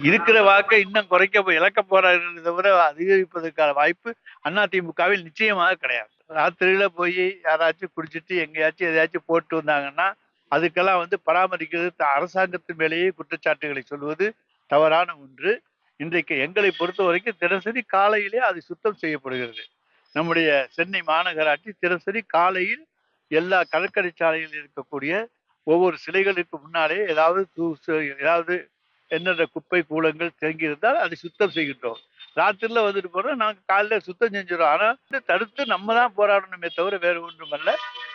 இருக்கிற வாக்கை இன்னும் குறைக்க இழக்க போறாரு தவிர அதிகரிப்பதற்கான வாய்ப்பு அதிமுகவில் நிச்சயமாக கிடையாது. ராத்திரியில போய் யாராச்சும் குடிச்சிட்டு எங்கேயாச்சும் எதையாச்சும் போட்டு வந்தாங்கன்னா அதுக்கெல்லாம் வந்து பராமரிக்கிறது அரசாங்கத்தின் மேலேயே குற்றச்சாட்டுகளை சொல்வது தவறான ஒன்று. இன்றைக்கு எங்களை பொறுத்த வரைக்கும் தினசரி காலையிலே அது சுத்தம் செய்யப்படுகிறது. நம்முடைய சென்னை மாநகராட்சி தினசரி காலையில் எல்லா கடற்கரை சாலையில் இருக்கக்கூடிய ஒவ்வொரு சிலைகளுக்கு முன்னாலே ஏதாவது தூசு ஏதாவது என்னென்ன குப்பை கூலங்கள் தேங்கி இருந்தால் அதை சுத்தம் செய்கின்றோம். ராத்திரில வந்துட்டு போறோம் நாங்கள் காலையில சுத்தம் செஞ்சிடும் ஆனால் தடுத்து நம்ம தான் போராடணுமே தவிர வேறு ஒன்றும் அல்ல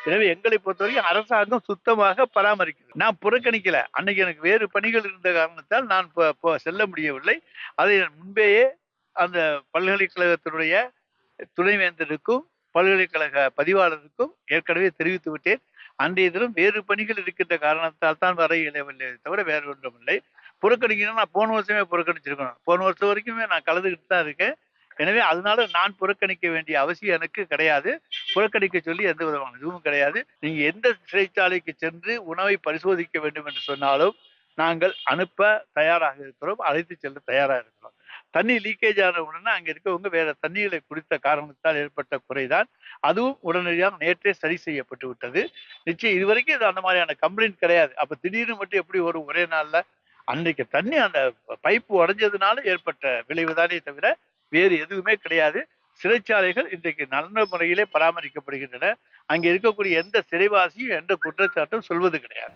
எனவே எங்களை பொறுத்தவரைக்கும் அரசாங்கம் சுத்தமாக பராமரிக்கிறது. நான் புறக்கணிக்கல. அன்னைக்கு எனக்கு வேறு பணிகள் இருந்த காரணத்தால் நான் செல்ல முடியவில்லை. அதை முன்பேயே அந்த பல்கலைக்கழகத்தினுடைய துணைவேந்தருக்கும் பல்கலைக்கழக பதிவாளருக்கும் ஏற்கனவே தெரிவித்து விட்டேன். அன்றைய தினம் வேறு பணிகள் இருக்கின்ற காரணத்தால் தான் வர இயலவில்லை தவிர வேறு ஒன்றும் புறக்கணிக்கணும்னா புறக்கணிக்கணும் நான் போன வருஷமே புறக்கணிச்சிருக்கணும். போன வருஷம் வரைக்குமே நான் கலந்துக்கிட்டு தான் இருக்கேன். எனவே அதனால நான் புறக்கணிக்க வேண்டிய அவசியம் எனக்கு கிடையாது. புறக்கணிக்க சொல்லி எந்த விதமான இதுவும் கிடையாது. நீங்க எந்த சிறைச்சாலைக்கு சென்று உணவை பரிசோதிக்க வேண்டும் என்று சொன்னாலும் நாங்கள் அனுப்ப தயாராக இருக்கிறோம். அழைத்து செல்ல தயாராக இருக்கிறோம். தண்ணி லீக்கேஜ் ஆன உடனே அங்கே இருக்கவங்க வேற தண்ணீரை குடித்த காரணத்தால் ஏற்பட்ட குறைதான். அதுவும் உடனடியாக நேற்றே சரி செய்யப்பட்டு விட்டது நிச்சயம் இதுவரைக்கும் இது அந்த மாதிரியான கம்ப்ளைண்ட் கிடையாது. அப்போ திடீர்னு மட்டும் எப்படி ஒரு ஒரே நாளில் அன்னைக்கு தண்ணி அந்த பைப்பு உடஞ்சதுனால ஏற்பட்ட விளைவுதானே தவிர வேறு எதுவுமே கிடையாது. சிறைச்சாலைகள் இன்றைக்கு நல்ல முறையிலே பராமரிக்கப்படுகின்றன. அங்கே இருக்கக்கூடிய எந்த சிறைவாசியும் எந்த குற்றச்சாட்டும் சொல்வது கிடையாது.